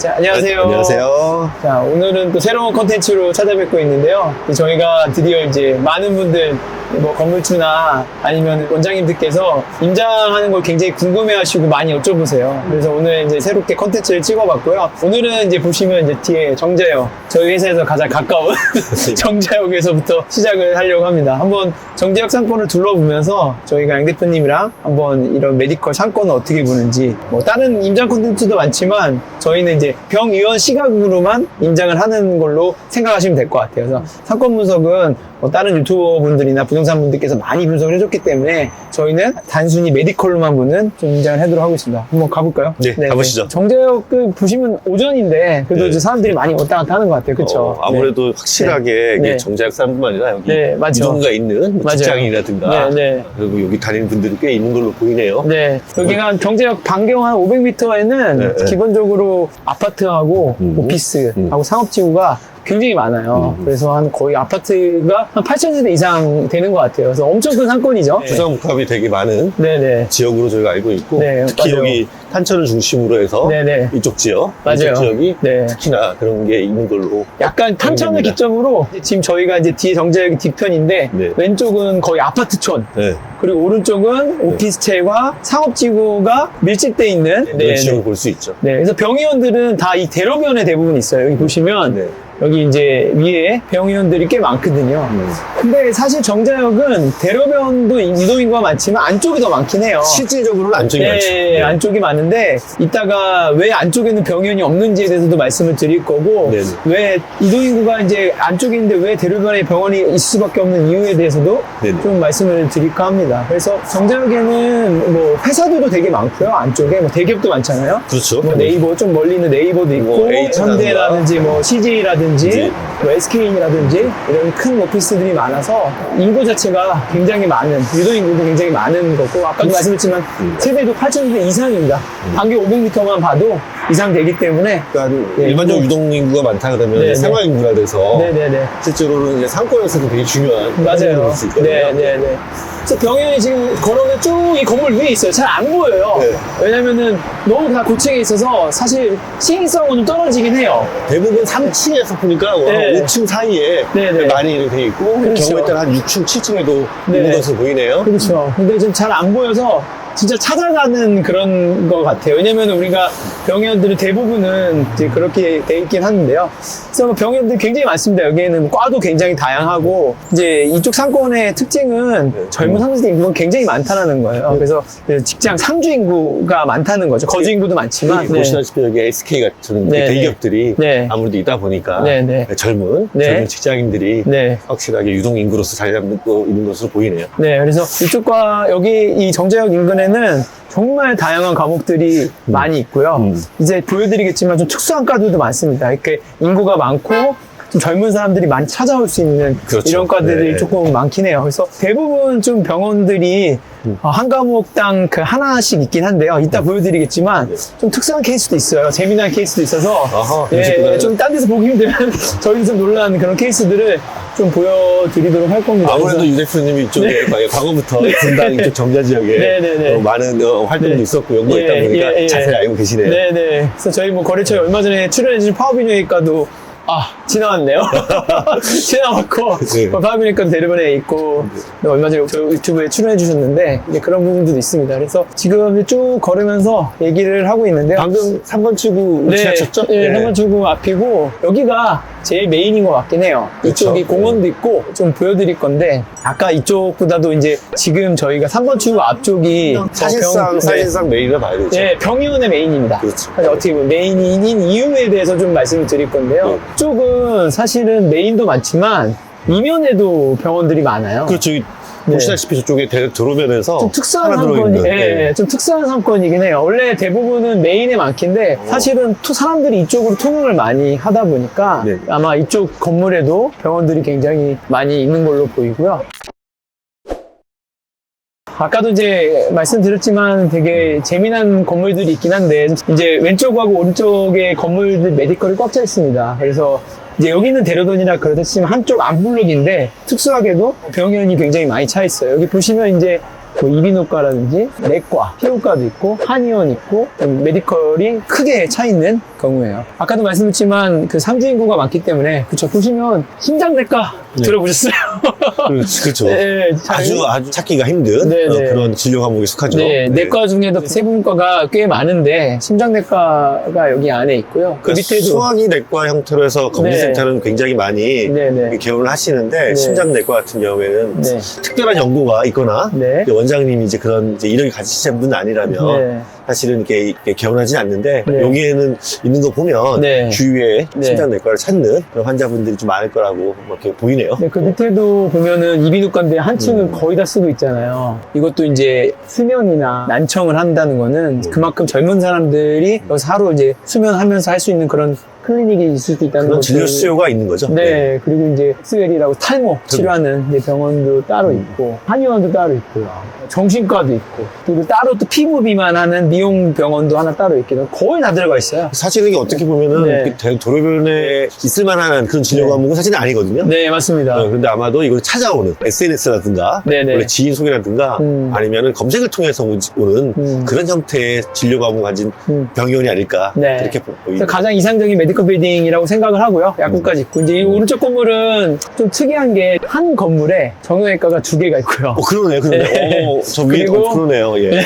자, 안녕하세요. 안녕하세요. 자, 오늘은 또 새로운 컨텐츠로 찾아뵙고 있는데요. 저희가 드디어 이제 많은 분들, 뭐 건물주나 아니면 원장님들께서 임장하는 걸 굉장히 궁금해 하시고 많이 여쭤보세요. 그래서 오늘 이제 새롭게 컨텐츠를 찍어봤고요. 오늘은 이제 보시면 이제 뒤에 정자역, 저희 회사에서 가장 가까운 정자역에서부터 시작을 하려고 합니다. 한번 정자역 상권을 둘러보면서 저희가 양 대표님이랑 한번 이런 메디컬 상권을 어떻게 보는지, 뭐 다른 임장 콘텐츠도 많지만 저희는 이제 병의원 시각으로만 임장을 하는 걸로 생각하시면 될 것 같아요. 그래서 상권 분석은 뭐 다른 유튜버 분들이나 부동산 분들께서 많이 분석을 해줬기 때문에 저희는 단순히 메디컬로만 보는 좀 임장을 하도록 하고 있습니다. 한번 가볼까요? 네, 가보시죠. 정재역 그 보시면 오전인데 그래도 네. 이제 사람들이 많이 왔다 갔다 하는 것 같아요. 그렇죠? 어, 아무래도 확실하게 이게 네. 정자역 사람뿐만 아니라 여기 네, 맞죠. 이동가 있는 뭐 맞아요. 직장인이라든가 네, 네. 그리고 여기 다니는 분들이 꽤 있는 걸로 보이네요. 네, 여기가 경제역 반경 한 500m에는 네, 네. 기본적으로 아파트하고 음. 오피스하고 음. 상업지구가 굉장히 많아요. 음. 그래서 한 거의 아파트가 한 8,000세대 이상 되는 것 같아요. 그래서 엄청 큰 상권이죠. 부산복합이 되게 많은 네네. 지역으로 저희가 알고 있고 네, 특히 맞아요. 여기 탄천을 중심으로 해서 네네. 이쪽 지역, 맞아요. 이쪽 지역이 네. 특히나 그런 게 있는 걸로 약간 탄천을. 기점으로 지금 저희가 이제 뒤에 정자역이 뒤편인데 네. 왼쪽은 거의 아파트촌 네, 그리고 오른쪽은 오피스텔과 상업지구가 밀집돼 있는 네, 지역을 네. 볼수 있죠. 네, 그래서 병의원들은 다 이 대로변에 대부분 있어요. 여기 보시면 네. 여기 이제 위에 병의원들이 꽤 많거든요. 음. 근데 사실 정자역은 대로변도 이동인구가 많지만 안쪽이 더 많긴 해요. 실질적으로는 안쪽이 네, 많죠. 네. 안쪽이 많은데 이따가 왜 안쪽에는 병원이 없는지에 대해서도 말씀을 드릴 거고 네네. 왜 이동인구가 이제 안쪽에 있는데 왜 대로변에 병원이 있을 수밖에 없는 이유에 대해서도 네네. 좀 말씀을 드릴까 합니다. 그래서 정자역에는 뭐 회사들도 되게 많고요. 안쪽에 뭐 대기업도 많잖아요. 그렇죠. 뭐 네이버 좀 멀리 있는 네이버도 있고 뭐 H라든가. 현대라든지 뭐 CJ라든지 네. 뭐 SK인이라든지 이런 큰 오피스들이 많아서 인구 자체가 굉장히 많은 유도 인구도 굉장히 많은 거고 아까도 말씀드렸지만 음. 세대도 8,000대 이상입니다. 반경 500m만 봐도 이상 되기 때문에 그러니까 네, 일반적 으로 인구- 유동 인구가 많다 그러면 네, 네. 생활 인구가 돼서 네네네 실제로는 이제 상권에서도 되게 중요한 맞아요. 볼수 있거든요. 네네네. 그래서 병현이 지금 걸어오면 쭉 이 건물 위에 있어요. 잘 안 보여요. 네. 왜냐면은 너무 다 고층에 있어서 사실 시행성은 좀 떨어지긴 해요. 대부분 3층에서 보니까 네. 5층 사이에 네, 네. 많이 이렇게 돼 있고 그렇죠. 경우에 따라 한 6층, 7층에도 네. 있는 것으로 보이네요. 그렇죠. 근데 좀잘안 보여서 진짜 찾아가는 그런 것 같아요. 왜냐면 우리가 병원들은 대부분은 이제 그렇게 돼 있긴 하는데요. 그래서 병원들 굉장히 많습니다. 여기에는 과도 굉장히 다양하고 이제 이쪽 상권의 특징은 네. 젊은 30대 인구가 굉장히 많다는 거예요. 그래서 그 직장 상주 인구가 많다는 거죠. 거주 인구도 많지만. 여기 보시다시피 여기 SK 같은 네, 네. 대기업들이 네. 아무래도 있다 보니까 네, 네. 젊은 네. 젊은 직장인들이 네. 확실하게 유동 인구로서 자리 잡고 있는 것으로 보이네요. 네, 그래서 이쪽과 여기 이 정자역 인근 에는 정말 다양한 과목들이 많이 있고요. 음. 이제 보여드리겠지만 좀 특수한 과들도 많습니다. 이렇게 인구가 많고 좀 젊은 사람들이 많이 찾아올 수 있는 그렇죠. 이런 과들이 네. 조금 많긴 해요. 그래서 대부분 좀 병원들이 음. 어, 한 과목당 그 하나씩 있긴 한데요. 이따 보여드리겠지만 네. 좀 특수한 케이스도 있어요. 재미난 케이스도 있어서 아하, 예, 그러시구나. 좀딴 데서 보기 힘든 저희도 좀 놀란 그런 케이스들을 좀 보여드리도록 할 겁니다. 아무래도 유 대표님이 이쪽에 과거부터 분당 이쪽 정자 지역에 네, 네, 네. 어, 많은 어, 활동도 네. 있었고 연구가 예, 보니까 예, 예. 자세히 알고 계시네요. 네네. 그래서 저희 뭐 거래처에 얼마 전에 출연해주신 파워비뇨기과도 아 지나왔네요. 지나왔고 네. 파워비뇨기과 대르번에 있고 네, 얼마 전에 저 유튜브에 출연해 주셨는데 이제 그런 부분들도 있습니다. 그래서 지금 쭉 걸으면서 얘기를 하고 있는데요. 방금 3번 출구 지나쳤죠? 네, 네. 한번 출구 앞이고 여기가 제일 메인인 것 같긴 해요. 그쵸. 이쪽이 공원도 있고 좀 보여드릴 건데 아까 이쪽보다도 이제 지금 저희가 3번 출구 앞쪽이 사실상 어, 병- 네. 사실상 메인을 봐야 되죠. 네, 병의원의 메인입니다. 그렇죠. 사실 어떻게 보면 메인인 이유에 대해서 좀 말씀을 드릴 건데요. 네. 이쪽은 사실은 메인도 많지만 이면에도 병원들이 많아요. 그렇죠. 이 네. 보시다시피 저쪽에 대- 도로변에서 좀 특수한 하나 상권이, 들어있는, 예, 네. 좀 특수한 상권이긴 해요. 원래 대부분은 메인에 많긴데, 어. 사실은 투- 사람들이 이쪽으로 통행을 많이 하다 보니까, 네. 아마 이쪽 건물에도 병원들이 굉장히 많이 있는 걸로 보이고요. 아까도 이제 말씀드렸지만 되게 재미난 건물들이 있긴 한데 이제 왼쪽하고 오른쪽에 건물들 메디컬이 꽉 차 있습니다. 그래서 이제 여기는 대로돈이라 그렇지만 한쪽 안블록인데 특수하게도 병원이 굉장히 많이 차 있어요. 여기 보시면 이제 뭐 이비인후과라든지 내과, 피부과도 있고 한의원 있고 메디컬이 크게 차 있는 경우예요. 아까도 말씀드렸지만 그 상주 인구가 많기 때문에 그쵸 보시면 심장 내과 네. 들어보셨어요? 그렇죠. 네, 아주 아주 찾기가 힘든 네, 어, 네. 그런 진료 과목에 속하죠. 네, 내과 중에도 세분과가 꽤 많은데 심장내과가 여기 안에 있고요. 그 그러니까 밑에도 수학이 내과 형태로 해서 검진센터는 굉장히 많이 네 네. 개원을 하시는데 네. 심장내과 같은 경우에는 네. 특별한 연고가 있거나 네. 원장님이 이제 그런 이제 이력이 가지신 분 아니라면 네. 사실은 이렇게, 이렇게 개원하진 않는데 네. 여기에는 있는 거 보면 네. 주위에 네. 심장 내과를 찾는 그런 환자분들이 좀 많을 거라고 이렇게 보이네요. 네, 그 밑에도 보면은 이비인후과인데 한 층은 음. 거의 다 쓰고 있잖아요. 이것도 이제 수면이나 난청을 한다는 거는 그만큼 젊은 사람들이 여기서 하루 이제 수면하면서 할 수 있는 그런 클리닉이 있을 수 있다는 그런 진료 수요가 있는 거죠. 네, 그리고 이제 스웰이라고 탈모 치료하는 이제 병원도 따로 음. 있고 한의원도 따로 있고요. 정신과도 있고 그리고 따로 또 피부 비만하는 미용 병원도 하나 따로 돼서 거의 다 들어가 있어요. 사실 이게 어떻게 보면은 네. 도로변에 있을 만한 그런 진료 네. 과목은 사실은 아니거든요. 네, 맞습니다. 어, 근데 아마도 이걸 찾아오는 SNS라든가 네네. 원래 지인 소개라든가 음. 아니면은 검색을 통해서 오는 음. 그런 형태의 진료 과목 가진 음. 병원이 아닐까 네. 그렇게 보입니다. 가장 이상적인 메디컬 빌딩이라고 생각을 하고요. 약국까지 있고. 이제 이 오른쪽 건물은 좀 특이한 게 한 건물에 정형외과가 두 개가 있고요. 어, 그러네, 그러네. 네. 어, 저 위에, 그리고- 어, 그러네요, 예. 네.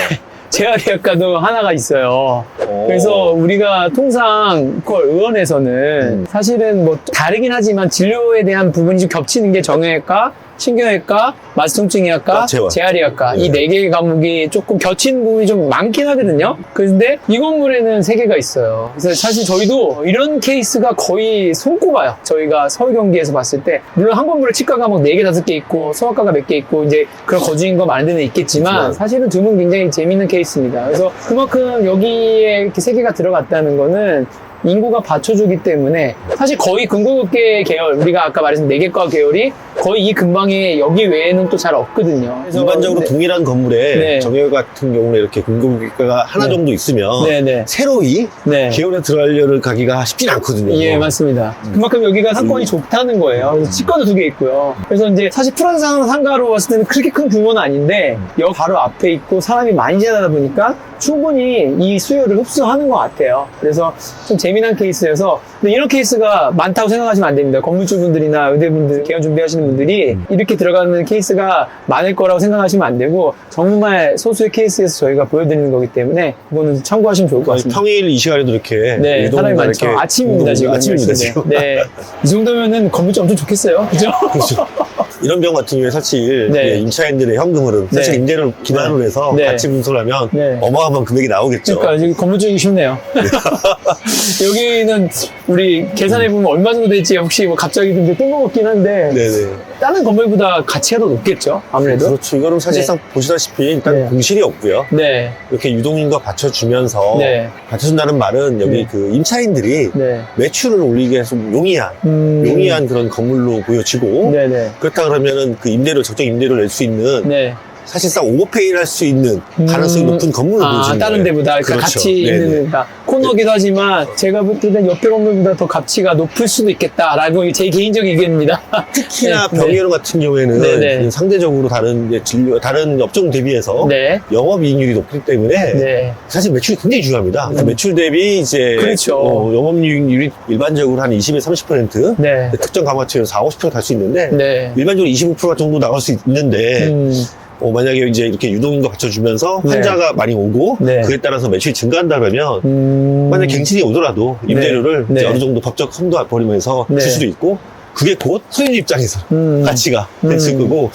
재활의학과도 하나가 있어요. 어. 그래서 우리가 통상 그걸 의원에서는 음. 사실은 뭐 다르긴 하지만 진료에 대한 부분이 좀 겹치는 게 정형외과, 신경외과, 마스통증이학과, 아, 재활. 재활의학과 이 네. 네 개의 과목이 조금 겹치는 부분이 좀 많긴 하거든요. 그런데 이 건물에는 세 개가 있어요. 그래서 사실 저희도 이런 케이스가 거의 손꼽아요. 저희가 서울 경기에서 봤을 때 물론 한 건물에 치과 과목 네 개 다섯 개 있고 소아과가 몇 개 있고 이제 그런 거주인 거 많은 데는 있겠지만 그렇지만. 사실은 드문 굉장히 재밌는 케이스입니다. 그래서 그만큼 여기에 이렇게 세 개가 들어갔다는 거는 인구가 받쳐주기 때문에 사실 거의 근고급계 계열 우리가 아까 말했던 네개과 계열이 거의 이 근방에 여기 외에는 또 잘 없거든요. 그래서 일반적으로 네. 동일한 건물에 네. 정형외 같은 경우는 이렇게 공급기과가 하나 네. 정도 있으면 네네 새로 이 네. 기원에 들어가려를 가기가 쉽진 않거든요. 예, 맞습니다. 그만큼 여기가 상권이 좋다는 거예요. 그래서 치과도 두 개 있고요. 그래서 이제 사실 프랑스상 상가로 봤을 때는 그렇게 큰 규모는 아닌데 역 바로 앞에 있고 사람이 많이 지나다 보니까 충분히 이 수요를 흡수하는 것 같아요. 그래서 좀 재미난 케이스여서 근데 이런 케이스가 많다고 생각하시면 안 됩니다. 건물주 분들이나 의대분들, 개원 준비하시는 분들이 이렇게 들어가는 케이스가 많을 거라고 생각하시면 안 되고 정말 소수의 케이스에서 저희가 보여드리는 거기 때문에 그거는 참고하시면 좋을 것 아니, 같습니다. 평일 이 시간에도 이렇게 네, 사람이 많죠. 아침입니다, 지금. 아침입니다, 10시인데. 지금. 네. 이 정도면은 건물주 엄청 좋겠어요. 그죠? 그렇죠. 이런 병 같은 경우에 사실 네. 예, 임차인들의 현금 흐름, 사실 네. 임대를 기반으로 해서 네. 같이 분석하면 네. 어마어마한 금액이 나오겠죠. 그러니까 지금 건물 주기 쉽네요. 여기는 우리 계산해 보면 얼마 정도 될지 혹시 뭐 갑자기 근데 뜬금없긴 한데 네네. 다른 건물보다 가치가 더 높겠죠? 아무래도. 그렇죠. 이거는 사실상 보시다시피 일단 네. 공실이 없고요. 네. 이렇게 유동인과 받쳐주면서 네. 받쳐준다는 말은 여기 네. 그 임차인들이 네. 매출을 올리기 위해서 용이한 음. 용이한 그런 건물로 보여지고 네네. 그렇다 그러면은 그 임대료 적정 임대료를 낼 수 있는 네. 사실상 오버페이를 할 수 있는 가능성이 음. 높은 건물로 아, 보여지는 다른 거예요. 데보다 그러니까 그렇죠. 가치 네네. 있는 그러니까 코너기도 하지만 제가 볼 때는 옆에 건물보다 더 가치가 높을 수도 있겠다라고 제 개인적인 의견입니다. 특히나 네. 병의론 같은 경우에는 네 네. 상대적으로 다른 진료 다른 업종 대비해서 네. 영업 이익률이 높기 때문에 네. 사실 매출이 굉장히 중요합니다. 그러니까 음. 매출 대비 이제 그렇죠. 어, 영업 이익률이 일반적으로 한 20에서 30% 네. 특정 가마처럼 4, 50%갈 수 있는데 네. 일반적으로 25% 정도 나갈 수 있는데 음. 어, 만약에 이제 이렇게 유동인도 받쳐주면서 네. 환자가 많이 오고 네. 그에 따라서 매출이 증가한다 그러면 음. 만약 갱신이 오더라도 임대료를 네. 이제 네. 어느 정도 법적 험도 버리면서 네. 줄 수도 있고 그게 곧 소유주 입장에서 음. 가치가 됐을 음. 거고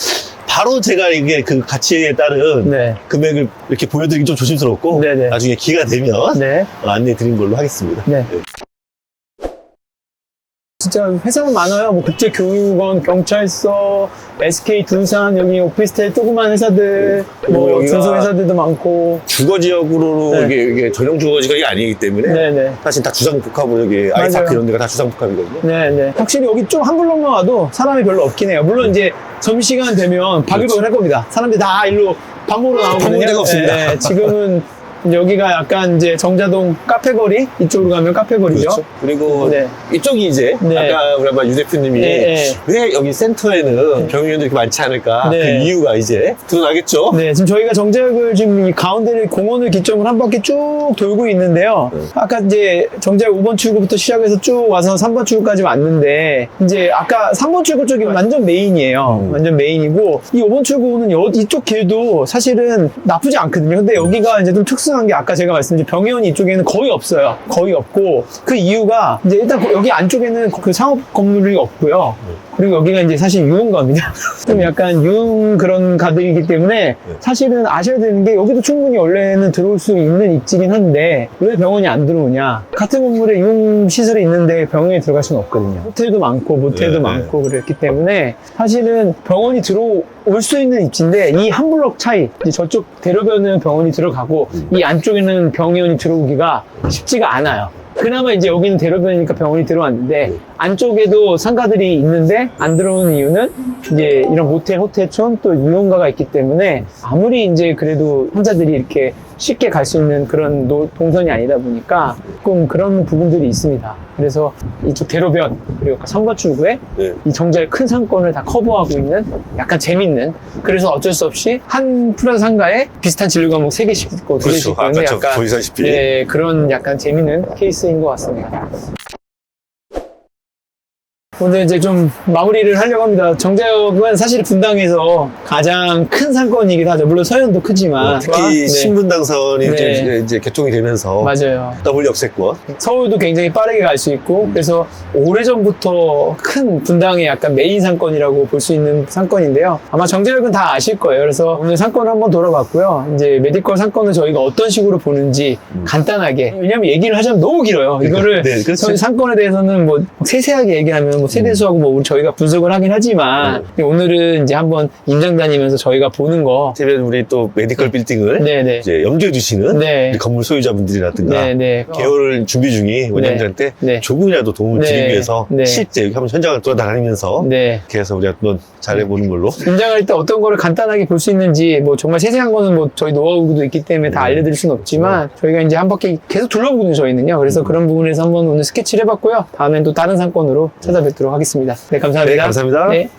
바로 제가 이게 그 가치에 따른 네. 금액을 이렇게 보여드리기 좀 조심스럽고 네네. 나중에 기회가 되면 네. 어, 안내해 드린 걸로 하겠습니다. 네. 진짜 회사는 많아요. 뭐 국제교육원, 경찰서, SK 둔산 여기 오피스텔 조그만 회사들, 뭐 그리고 여기가- 중소 회사들도 많고. 주거 지역으로 네. 이게, 이게 전용 주거 지역이 아니기 때문에 네네. 사실 다 주상복합으로 여기. 아이파크 이런 데가 다 주상복합이거든요. 네네. 확실히 여기 좀 한 블록만 와도 사람이 별로 없긴 해요. 물론 이제 점심시간 되면 바글바글 할 겁니다. 사람들이 다 일로 밥 먹으러 나오거든요. 밥 먹을 데가 없습니다. 네, 지금은 여기가 약간 이제 정자동 카페거리 이쪽으로 가면 카페거리죠. 그렇죠. 그리고 네. 이쪽이 이제 네. 아까 우리 아마 유 대표님이 네, 네. 왜 여기 센터에는 병원들이 이렇게 많지 않을까 네. 그 이유가 이제 드러나겠죠. 네, 지금 저희가 정자역을 지금 이 가운데를 공원을 기점으로 한 바퀴 쭉 돌고 있는데요. 네. 아까 이제 정자역 5번 출구부터 시작해서 쭉 와서 3번 출구까지 왔는데 이제 아까 3번 출구 쪽이 완전 메인이에요. 음. 완전 메인이고 이 5번 출구는 여- 이쪽 길도 사실은 나쁘지 않거든요. 근데 여기가 이제 좀 특수 한 게 아까 제가 말씀드린 병원 이쪽에는 거의 없어요. 거의 없고 그 이유가 이제 일단 여기 안쪽에는 그 상업 건물이 없고요. 그리고 여기가 이제 사실 유흥가입니다. 좀 약간 유흥 그런 가들이기 때문에 사실은 아셔야 되는 게 여기도 충분히 원래는 들어올 수 있는 입지긴 한데 왜 병원이 안 들어오냐. 같은 건물에 유흥 시설이 있는데 병원에 들어갈 수는 없거든요. 호텔도 많고 모텔도 네, 많고 그랬기 때문에 사실은 병원이 들어올 수 있는 입지인데 이 한 블럭 차이 저쪽 대로변은 병원이 들어가고 이 안쪽에는 병원이 들어오기가 쉽지가 않아요. 그나마 이제 여기는 대로변이니까 병원이 들어왔는데 안쪽에도 상가들이 있는데 안 들어오는 이유는 이제 이런 모텔, 호텔촌 또 유흥가가 있기 때문에 아무리 이제 그래도 환자들이 이렇게 쉽게 갈 수 있는 그런 노- 동선이 아니다 보니까 조금 그런 부분들이 있습니다. 그래서 이쪽 대로변 그리고 선거 출구에 네. 이 정자의 큰 상권을 다 커버하고 있는 약간 재밌는 그래서 어쩔 수 없이 한 프라자 상가에 비슷한 진료 과목 3개씩 있고 2개씩 그렇죠. 있고 아까 저 약간 보시다시피 네, 그런 약간 재밌는 케이스인 것 같습니다. 오늘 이제 좀 마무리를 하려고 합니다. 정자역은 사실 분당에서 가장 큰 상권이기도 하죠. 물론 서현도 크지만. 어, 특히 네. 신분당선이 네. 좀 이제, 개통이 되면서 맞아요. 더블 역세권 서울도 굉장히 빠르게 갈 수 있고 그래서 오래전부터 큰 분당의 약간 메인 상권이라고 볼 수 있는 상권인데요. 아마 정재혁은 다 아실 거예요. 그래서 오늘 상권을 한번 돌아봤고요. 이제 메디컬 상권을 저희가 어떤 식으로 보는지 간단하게 왜냐면 얘기를 하자면 너무 길어요. 이거를 네, 그렇죠. 상권에 대해서는 뭐 세세하게 얘기하면 뭐 세대수하고 뭐 저희가 분석을 하긴 하지만 오늘은 이제 한번 임장 다니면서 저희가 보는 거 어쩌면 우리 또 메디컬 빌딩을 네네 이제 염두에 두시는 네. 우리 건물 소유자분들이라든가 네네 개월 준비 중인 원장들한테 네. 조금이라도 도움을 네. 드리기 위해서 네. 실제 여기 한번 현장을 돌아다니면서 네. 해서 우리가 한번 잘해보는 걸로 임장할 때 어떤 거를 간단하게 볼 수 있는지 뭐 정말 세세한 거는 뭐 저희 노하우도 있기 때문에 다 네. 알려드릴 수는 없지만 저희가 이제 한 바퀴 계속 둘러보는 저희는요 그래서 그런 부분에서 한번 오늘 스케치를 해봤고요 다음엔 또 다른 상권으로 찾아뵙도록 하겠습니다 네 감사합니다 네 감사합니다. 네.